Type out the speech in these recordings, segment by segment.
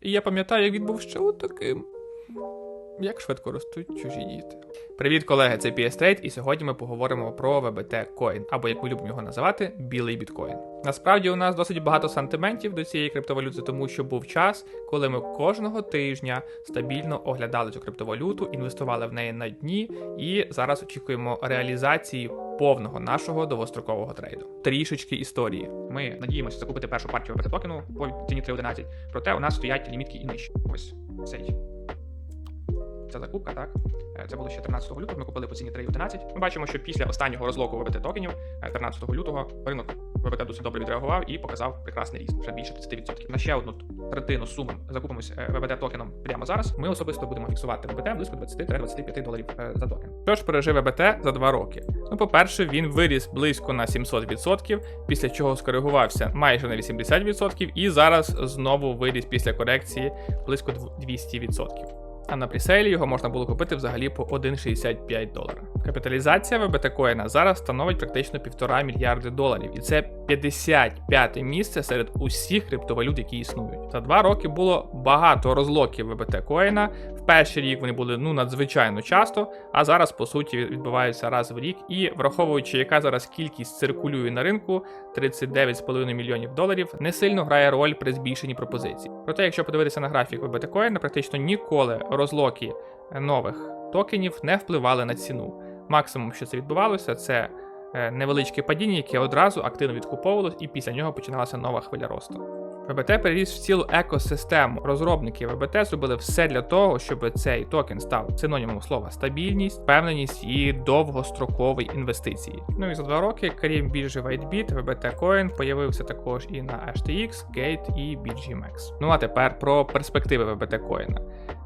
І я пам'ятаю, як він був ще отаким. Як швидко ростуть чужі діти. Привіт, колеги, це PS Trade, і сьогодні ми поговоримо про VBT Coin, або як ми любимо його називати, білий біткоін. Насправді у нас досить багато сантиментів до цієї криптовалюти, тому що був час, коли ми кожного тижня стабільно оглядали цю криптовалюту, інвестували в неї на дні, і зараз очікуємо реалізації повного нашого довгострокового трейду. Трішечки історії. Ми надіємося закупити першу партію VBT токену по ціні 3.11, проте у нас стоять лімітки і нижче. Ось цей ця закупка, так? Е, Це було ще 13 лютого. Ми купили по ціні 3.11. Ми бачимо, що після останнього розлоку ВБТ токенів е, 13 лютого ринок ВБТ досить добре відреагував і показав прекрасний ріст, вже більше 30%. На ще одну третину суми закупимось е, ВБТ токеном прямо зараз. Ми особисто будемо фіксувати ВБТ близько 20-25 доларів е, за токен. Що ж пережив ВБТ за два роки? Ну, по-перше, він виріс близько на 700%, після чого скоригувався майже на 80%, і зараз знову виріс після корекції близько 200%. А на пресейлі його можна було купити взагалі по 1,65 долара. Капіталізація ВБТ коїна зараз становить практично 1,5 мільярди доларів, і це 55 місце серед усіх криптовалют, які існують. За два роки було багато розлоків ВБТ коїна. В перший рік вони були ну надзвичайно часто, а зараз по суті відбуваються раз в рік. І враховуючи, яка зараз кількість циркулює на ринку 39,5 мільйонів доларів, не сильно грає роль при збільшенні пропозицій. Проте, якщо подивитися на графік ВБТ коїна, практично ніколи розлоки нових токенів не впливали на ціну. Максимум, що це відбувалося, це е, невеличке падіння, яке одразу активно відкуповувалось, і після нього починалася нова хвиля росту. ВБТ переріс в цілу екосистему. Розробники ВБТ зробили все для того, щоб цей токен став синонімом слова стабільність, впевненість і довгострокові інвестиції. Ну і за два роки, крім біржі WhiteBit, VBT Coin появився також і на HTX, Gate і BGMX. Ну а тепер про перспективи VBT Coin.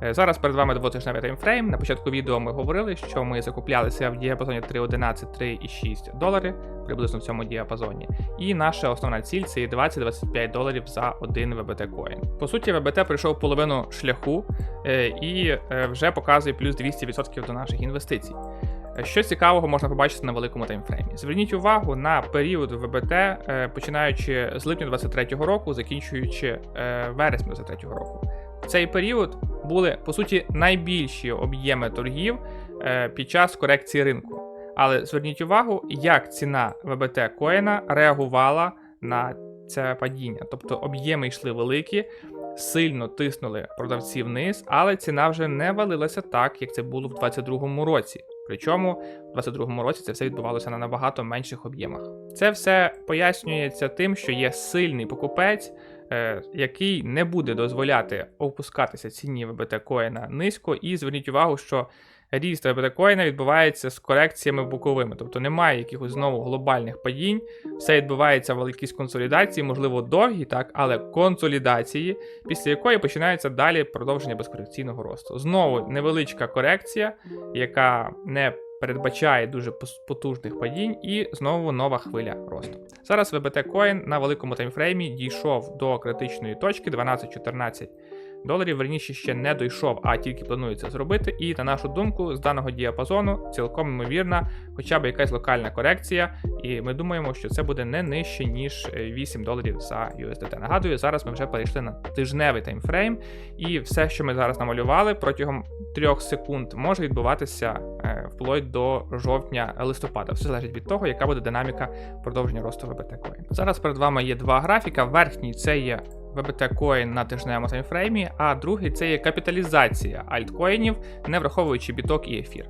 Е, Зараз перед вами двотижневий таймфрейм. На початку відео ми говорили, що ми закуплялися в діапазоні 3.11-3,6 долари, приблизно в цьому діапазоні. І наша основна ціль це є 20-25 доларів за один VBT Coin. По суті, VBT пройшов половину шляху е, і е, вже показує плюс 200% до наших інвестицій. Е, Що цікавого можна побачити на великому таймфреймі? Зверніть увагу на період ВБТ, починаючи з липня 23-го року, закінчуючи вересня 23-го року. В цей період були по суті найбільші об'єми торгів під час корекції ринку. Але зверніть увагу, як ціна ВБТ коїна реагувала на це падіння. Тобто об'єми йшли великі, сильно тиснули продавці вниз, але ціна вже не валилася так, як це було в 2022 році. Причому в 2022 році це все відбувалося на набагато менших об'ємах. Це все пояснюється тим, що є сильний покупець, е, який не буде дозволяти опускатися ціні ВБТ коїна низько. І зверніть увагу, що ріст ВБТ коїна відбувається з корекціями боковими, тобто немає якихось знову глобальних падінь. Все відбувається в якійсь консолідації, можливо, довгі, так, але консолідації, після якої починається далі продовження безкорекційного росту. Знову невеличка корекція, яка не передбачає дуже потужних падінь, і знову нова хвиля росту. Зараз VBT Coin на великому таймфреймі дійшов до критичної точки 12-14 доларів. Верніше ще не дійшов, а тільки планується зробити. І на нашу думку, з даного діапазону цілком ймовірна, хоча б якась локальна корекція. І ми думаємо, що це буде не нижче ніж е, 8 доларів за USDT. Нагадую, зараз ми вже перейшли на тижневий таймфрейм, і все, що ми зараз намалювали протягом 3 секунд, може відбуватися е, вплоть до жовтня-листопада. Все залежить від того, яка буде динаміка продовження росту VBT Coin. Зараз перед вами є два графіка. Верхній це є VBT Coin на тижневому таймфреймі, а другий це є капіталізація альткоїнів, не враховуючи біток і ефір.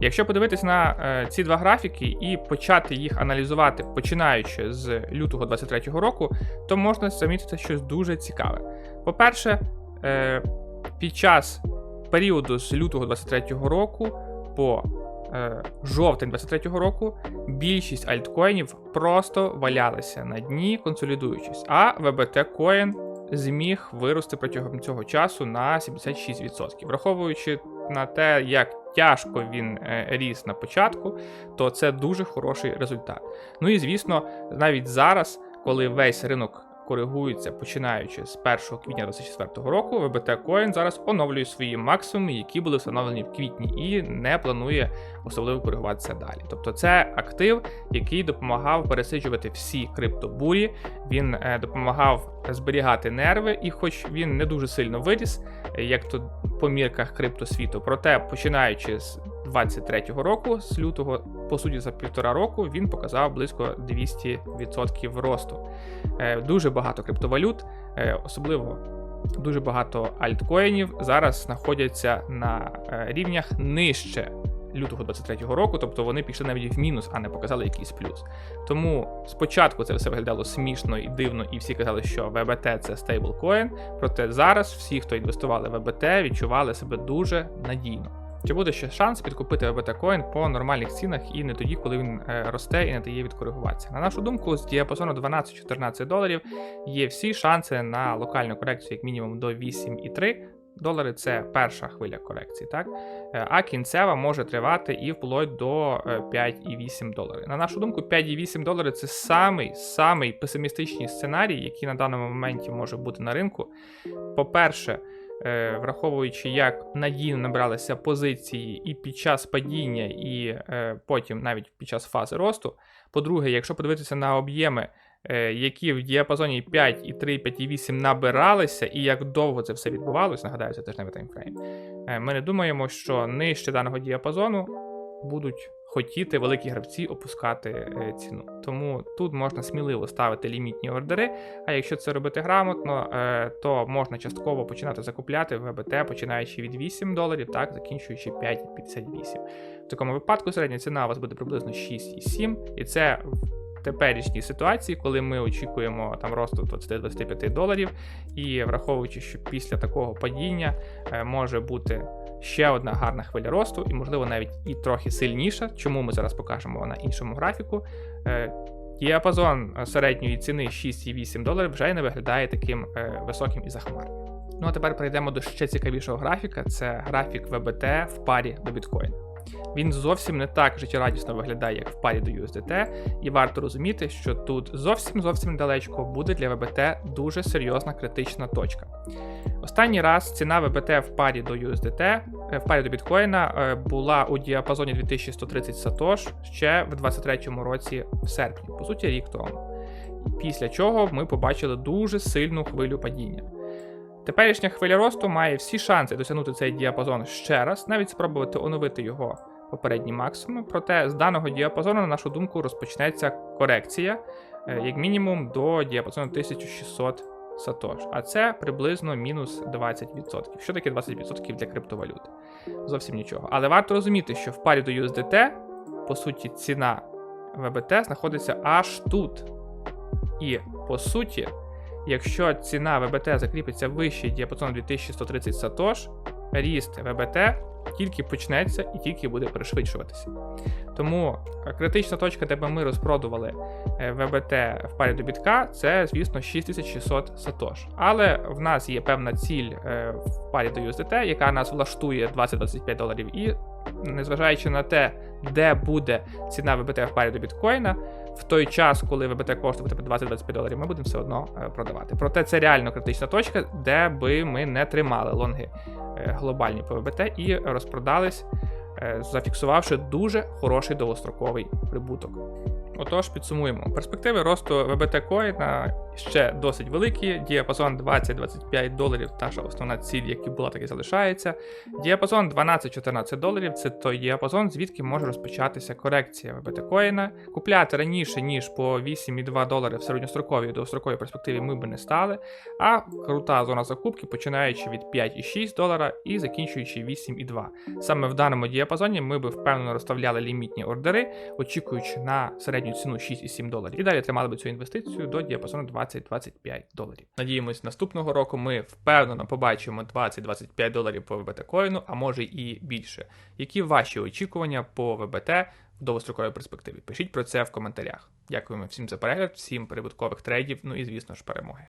Якщо подивитись на е, ці два графіки і почати їх аналізувати, починаючи з лютого 2023 року, то можна замітити щось дуже цікаве. По-перше, е, під час періоду з лютого 2023 року по жовтень 2023 року більшість альткоїнів просто валялися на дні, консолідуючись, а VBT Coin зміг вирости протягом цього часу на 76%. Враховуючи на те, як тяжко він е, ріс на початку, то це дуже хороший результат. Ну і звісно, навіть зараз, коли весь ринок коригуються починаючи з 1 квітня 2024 року, ВБТ Coin зараз оновлює свої максимуми, які були встановлені в квітні, і не планує особливо коригуватися далі. Тобто, це актив, який допомагав пересиджувати всі криптобурі. Він е, допомагав зберігати нерви, і, хоч він не дуже сильно виріс, е, як то по мірках криптосвіту, проте починаючи з 23-го року, з лютого, по суті, за півтора року, він показав близько 200% росту. Е, Дуже багато криптовалют, е, особливо дуже багато альткоїнів зараз знаходяться на е, рівнях нижче лютого 23-го року, тобто вони пішли навіть в мінус, а не показали якийсь плюс. Тому спочатку це все виглядало смішно і дивно, і всі казали, що ВБТ це стейблкоін. Проте зараз всі, хто інвестували в ВБТ, відчували себе дуже надійно. Чи буде ще шанс підкупити ВБТ по нормальних цінах і не тоді, коли він е, росте і не дає відкоригуватися? На нашу думку, з діапазону 12-14 доларів є всі шанси на локальну корекцію, як мінімум до 8,3 долари. Це перша хвиля корекції, так? Е, А кінцева може тривати і вплоть до е, 5,8 доларів. На нашу думку, 5,8 доларів це самий самий песимістичний сценарій, який на даному моменті може бути на ринку. По-перше, е, враховуючи, як надійно набралися позиції і під час падіння, і е, потім навіть під час фази росту. По-друге, якщо подивитися на об'єми, е, які в діапазоні 5,3, 5,8 набиралися, і як довго це все відбувалося, нагадаю, це теж не таймфрейм, е, ми не думаємо, що нижче даного діапазону будуть хотіти великі гравці опускати е, ціну. Тому тут можна сміливо ставити лімітні ордери. А якщо це робити грамотно, е, то можна частково починати закупляти ВБТ, починаючи від 8 доларів, так закінчуючи 5,58. В такому випадку середня ціна у вас буде приблизно 6,7, і це теперішній ситуації, коли ми очікуємо там росту 20-25 доларів, і враховуючи, що після такого падіння е, може бути ще одна гарна хвиля росту, і, можливо, навіть і трохи сильніша, чому ми зараз покажемо на іншому графіку. Е, Діапазон середньої ціни 6,8 доларів вже не виглядає таким е, високим і захмарним. Ну а тепер перейдемо до ще цікавішого графіка: це графік ВБТ в парі до біткоїна. Він зовсім не так життєрадісно виглядає, як в парі до USDT, і варто розуміти, що тут зовсім зовсім недалечко буде для ВБТ дуже серйозна критична точка. Останній раз ціна ВБТ в парі до USDT, е, в парі до біткоїна е, була у діапазоні 2130 сатош ще в 2023 році в серпні, по суті, рік тому. Після чого ми побачили дуже сильну хвилю падіння. Теперішня хвиля росту має всі шанси досягнути цей діапазон ще раз, навіть спробувати оновити його попередні максимуми. Проте з даного діапазону, на нашу думку, розпочнеться корекція, е, як мінімум, до діапазону 1600 сатош. А це приблизно мінус 20%. Що таке 20% для криптовалют? Зовсім нічого. Але варто розуміти, що в парі до USDT, по суті, ціна ВБТ знаходиться аж тут. І по суті. Якщо ціна ВБТ закріпиться вище діапазону 2130 сатош, ріст ВБТ тільки почнеться і тільки буде пришвидшуватися. Тому критична точка, де би ми розпродували е, ВБТ в парі до бітка, це, звісно, 6600 сатош. Але в нас є певна ціль е, в парі до USDT, яка нас влаштує 20-25 доларів. І незважаючи на те, де буде ціна ВБТ в парі до біткоїна, в той час, коли ВБТ коштує 20-25 доларів, ми будемо все одно е, продавати. Проте це реально критична точка, де би ми не тримали лонги е, глобальні по ВБТ і розпродались, е, зафіксувавши дуже хороший довгостроковий прибуток. Отож, підсумуємо. Перспективи росту ВБТ коїна ще досить великі. Діапазон 20-25 доларів, наша основна ціль, яка була, так і залишається. Діапазон 12-14 доларів це той діапазон, звідки може розпочатися корекція ВБТ коїна. Купляти раніше, ніж по 8,2 долари в середньостроковій і довгостроковій перспективі ми би не стали. А крута зона закупки, починаючи від 5,6 долара і закінчуючи 8,2. Саме в даному діапазоні ми би впевнено розставляли лімітні ордери, очікуючи на середню ціну 6,7 доларів. І далі тримали би цю інвестицію до діапазону 20-25 доларів. Надіємось, наступного року ми впевнено побачимо 20-25 доларів по ВБТ коїну, а може і більше. Які ваші очікування по ВБТ в довгостроковій перспективі? Пишіть про це в коментарях. Дякуємо всім за перегляд, всім прибуткових трейдів, ну і звісно ж перемоги.